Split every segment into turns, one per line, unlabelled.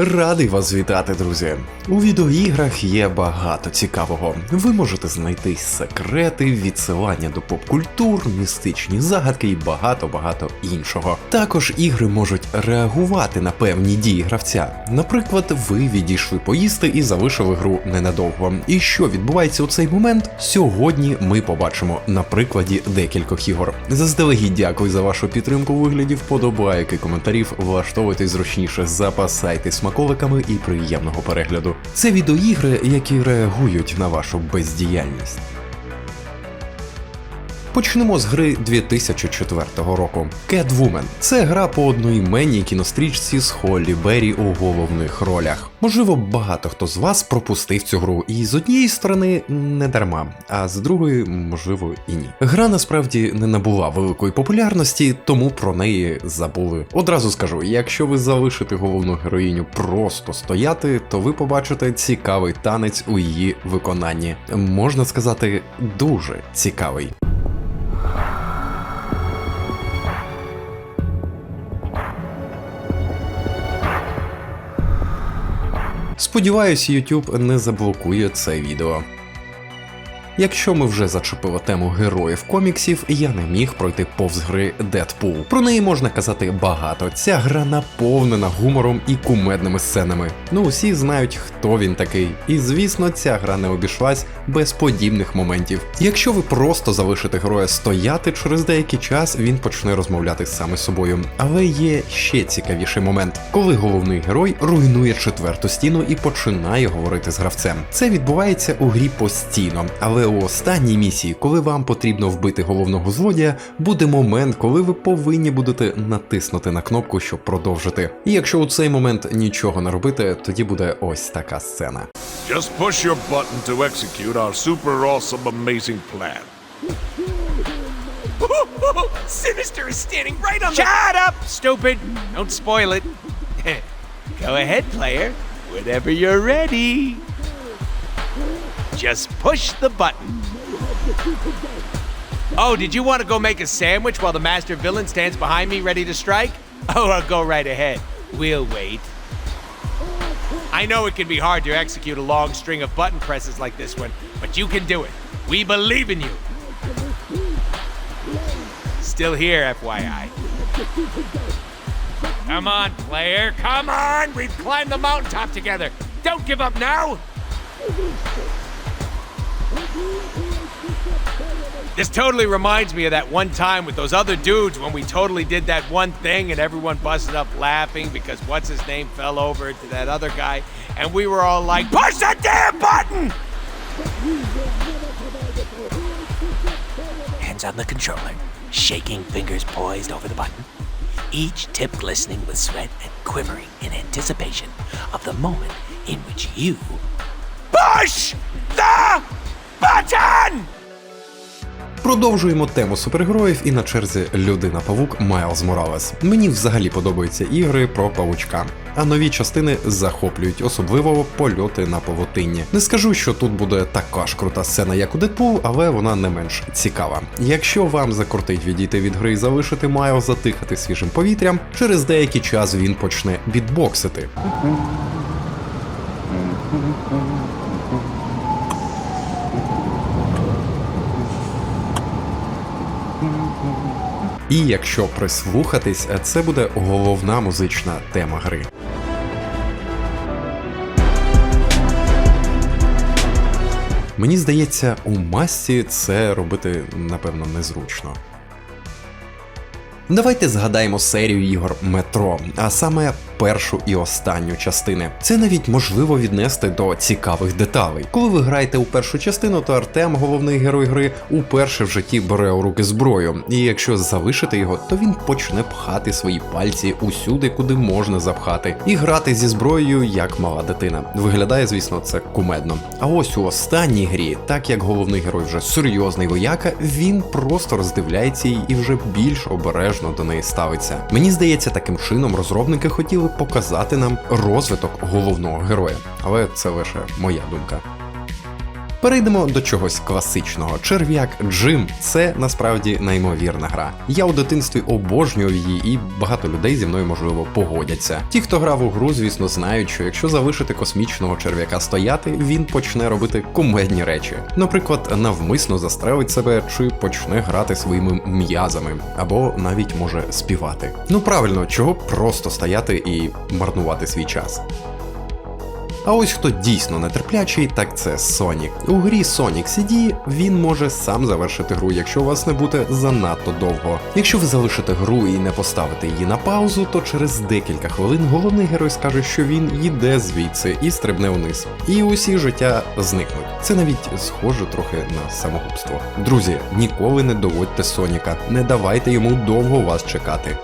Радий вас вітати, друзі. У відеоіграх є багато цікавого. Ви можете знайти секрети, відсилання до поп-культур, містичні загадки і багато-багато іншого. Також ігри можуть реагувати на певні дії гравця. Наприклад, ви відійшли поїсти і залишили гру ненадовго. І що відбувається у цей момент? Сьогодні ми побачимо на прикладі декількох ігор. Заздалегідь дякую за вашу підтримку у вигляді вподобайки, коментарів, влаштовуйтесь зручніше, запасайтесь смаколиками і приємного перегляду. Це відеоігри, які реагують на вашу бездіяльність. Почнемо з гри 2004 року. Catwoman – це гра по одноіменній кінострічці з Холлі Беррі у головних ролях. Можливо, багато хто з вас пропустив цю гру, і з однієї сторони не дарма, а з другої, можливо, і ні. Гра насправді не набула великої популярності, тому про неї забули. Одразу скажу: якщо ви залишите головну героїню просто стояти, то ви побачите цікавий танець у її виконанні. Можна сказати, дуже цікавий. Сподіваюсь, YouTube не заблокує це відео. Якщо ми вже зачепили тему героїв коміксів, я не міг пройти повз гри Deadpool. Про неї можна казати багато. Ця гра наповнена гумором і кумедними сценами. Ну усі знають, хто він такий. І звісно, ця гра не обійшлась без подібних моментів. Якщо ви просто залишите героя стояти, через деякий час він почне розмовляти саме з собою. Але є ще цікавіший момент, коли головний герой руйнує четверту стіну і починає говорити з гравцем. Це відбувається у грі постійно, але у останній місії, коли вам потрібно вбити головного злодія, буде момент, коли ви повинні будете натиснути на кнопку, щоб продовжити. І якщо у цей момент нічого не робити, тоді буде ось така сцена.
Just push your button to execute our super awesome amazing plan.
Sinister is standing right on the. Shut up, stupid! Don't spoil it. Go ahead, player. Whenever you're ready. Just push the button. Oh, did you want to go make a sandwich while the master villain stands behind me ready to strike? Oh, I'll go right ahead. We'll wait. I know it can be hard to execute a long string of button presses like this one, but you can do it. We believe in you. Still here, FYI. Come on, player. Come on. We've climbed the mountaintop together. Don't give up now. This totally reminds me of that one time with those other dudes when we totally did that one thing and everyone busted up laughing because what's his name fell over to that other guy and we were all like, push the damn button!
hands on the controller, shaking fingers poised over the button, each tip glistening with sweat and quivering in anticipation of the moment in which you
Push the button!
Продовжуємо тему супергероїв і на черзі людина павук Майлз Моралес. Мені взагалі подобаються ігри про павучка, а нові частини захоплюють, особливо польоти на павутинні. Не скажу, що тут буде така ж крута сцена, як у Дедпул, але вона не менш цікава. Якщо вам закортить відійти від гри і залишити Майлза дихати свіжим повітрям, через деякий час він почне бітбоксити. І якщо прислухатись, це буде головна музична тема гри. Мені здається, у масці це робити напевно незручно. Давайте згадаємо серію ігор Метро, а саме першу і останню частини. Це навіть можливо віднести до цікавих деталей. Коли ви граєте у першу частину, то Артем, головний герой гри, уперше в житті бере у руки зброю, і якщо залишити його, то він почне пхати свої пальці усюди, куди можна запхати, і грати зі зброєю як мала дитина. Виглядає, звісно, це кумедно. А ось у останній грі, так як головний герой вже серйозний вояка, він просто роздивляється її і вже більш обережно до неї ставиться. Мені здається, таким чином розробники хотіли показати нам розвиток головного героя, але це лише моя думка. Перейдемо до чогось класичного. Черв'як Джим це насправді неймовірна гра. Я у дитинстві обожнював її, і багато людей зі мною можливо погодяться. Ті, хто грав у гру, звісно, знають, що якщо залишити космічного черв'яка стояти, він почне робити кумедні речі. Наприклад, навмисно застрелить себе чи почне грати своїми м'язами, або навіть може співати. Ну правильно, чого просто стояти і марнувати свій час. А ось хто дійсно нетерплячий, так це Сонік. У грі Sonic CD він може сам завершити гру, якщо у вас не буде занадто довго. Якщо ви залишите гру і не поставите її на паузу, то через декілька хвилин головний герой скаже, що він йде звідси і стрибне вниз. І усі життя зникнуть. Це навіть схоже трохи на самогубство. Друзі, ніколи не доводьте Соніка, не давайте йому довго вас чекати.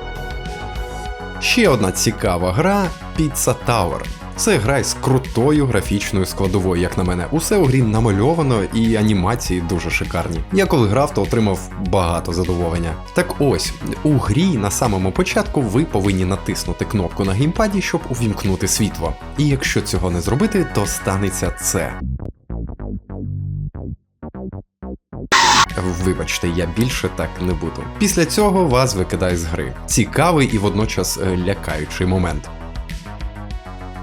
Ще одна цікава гра Pizza Tower. Це гра із крутою графічною складовою, як на мене. Усе у грі намальовано і анімації дуже шикарні. Я коли грав, то отримав багато задоволення. Так ось, у грі на самому початку ви повинні натиснути кнопку на геймпаді, щоб увімкнути світло. І якщо цього не зробити, то станеться це. Вибачте, я більше так не буду. Після цього вас викидає з гри. Цікавий і водночас е, лякаючий момент.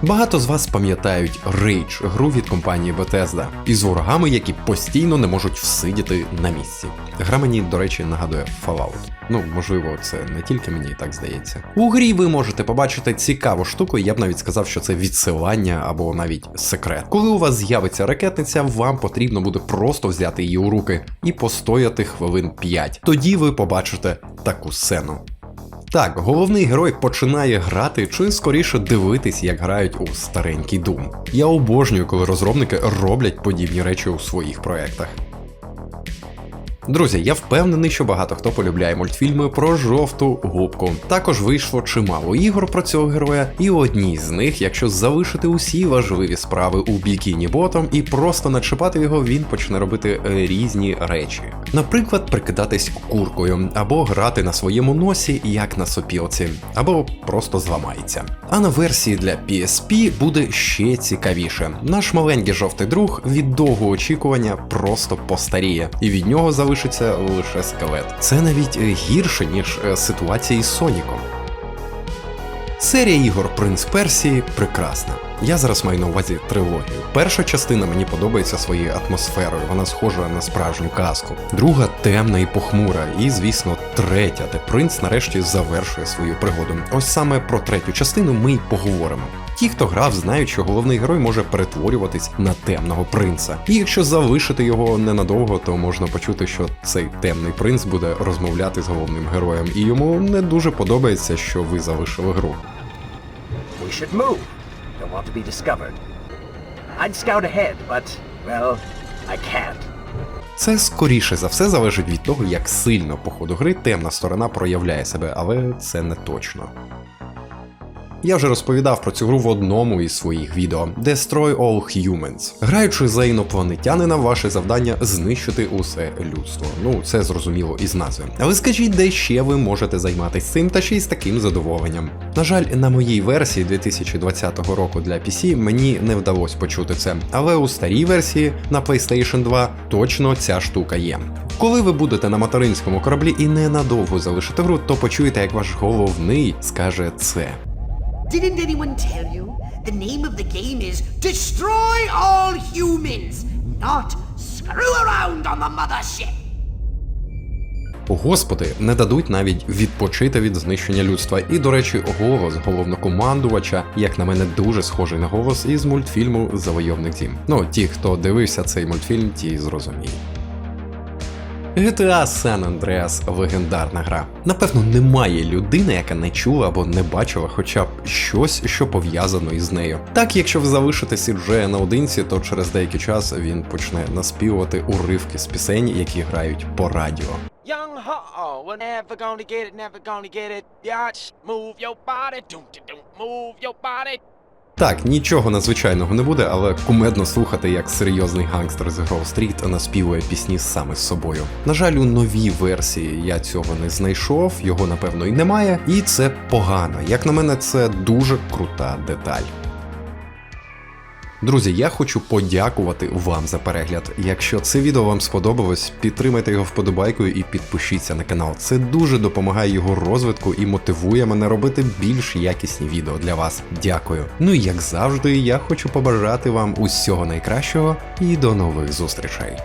Багато з вас пам'ятають Rage, гру від компанії Bethesda, із ворогами, які постійно не можуть всидіти на місці. Гра мені, до речі, нагадує Fallout. Ну, можливо, це не тільки мені так здається. У грі ви можете побачити цікаву штуку, я б навіть сказав, що це відсилання або навіть секрет. Коли у вас з'явиться ракетниця, вам потрібно буде просто взяти її у руки і постояти хвилин 5. Тоді ви побачите таку сцену. Так, головний герой починає грати чи скоріше дивитись, як грають у старенький Doom. Я обожнюю, коли розробники роблять подібні речі у своїх проєктах. Друзі, я впевнений, що багато хто полюбляє мультфільми про жовту губку. Також вийшло чимало ігор про цього героя, і одній з них, якщо залишити усі важливі справи у бікіні ботом і просто начіпати його, він почне робити е, різні речі. Наприклад, прикидатись куркою, або грати на своєму носі, як на сопілці, або просто зламається. А на версії для PSP буде ще цікавіше. Наш маленький жовтий друг від довгого очікування просто постаріє, і від нього залишиться лише скелет. Це навіть е, гірше, ніж е, ситуація із Соніком. Серія ігор Принц Персії прекрасна. Я зараз маю на увазі трилогію. Перша частина мені подобається своєю атмосферою, вона схожа на справжню казку. Друга темна і похмура, і, звісно, третя, де принц нарешті завершує свою пригоду. Ось саме про третю частину ми й поговоримо. Ті, хто грав, знають, що головний герой може перетворюватись на темного принца. І якщо залишити його ненадовго, то можна почути, що цей темний принц буде розмовляти з головним героєм, і йому не дуже подобається, що ви залишили гру.
We should move. Don't want to be discovered. I'd scout ahead, but, well, I can't.
Це скоріше за все залежить від того, як сильно по ходу гри темна сторона проявляє себе, але це не точно. Я вже розповідав про цю гру в одному із своїх відео Destroy All Humans. Граючи за інопланетянина, ваше завдання знищити усе людство. Ну, це зрозуміло із назви. Але скажіть, де ще ви можете займатися цим та ще й з таким задоволенням. На жаль, на моїй версії 2020 року для PC мені не вдалося почути це, але у старій версії на PlayStation 2 точно ця штука є. Коли ви будете на материнському кораблі і ненадовго залишите гру, то почуєте, як ваш головний скаже це.
Didn't anyone tell you? The name of the game is Destroy All Humans, not Screw Around on the Mothership.
Господи, не дадуть навіть відпочити від знищення людства. І, до речі, голос головнокомандувача, як на мене, дуже схожий на голос із мультфільму Завойовник Дім. Ну, ті, хто дивився цей мультфільм, ті зрозуміють. GTA San Andreas легендарна гра. Напевно, немає людини, яка не чула або не бачила хоча б щось, що пов'язано із нею. Так, якщо ви залишите Сіджея наодинці, то через деякий час він почне наспівувати уривки з пісень, які грають по радіо.
Young ho, we're never gonna move your body.
Так, нічого надзвичайного не буде, але кумедно слухати, як серйозний гангстер з Гроу Стріт наспівує пісні саме з собою. На жаль, у новій версії я цього не знайшов, його напевно і немає, і це погано. Як на мене, це дуже крута деталь. Друзі, я хочу подякувати вам за перегляд. Якщо це відео вам сподобалось, підтримайте його вподобайкою і підпишіться на канал. Це дуже допомагає його розвитку і мотивує мене робити більш якісні відео для вас. Дякую. Ну і як завжди, я хочу побажати вам усього найкращого і до нових зустрічей.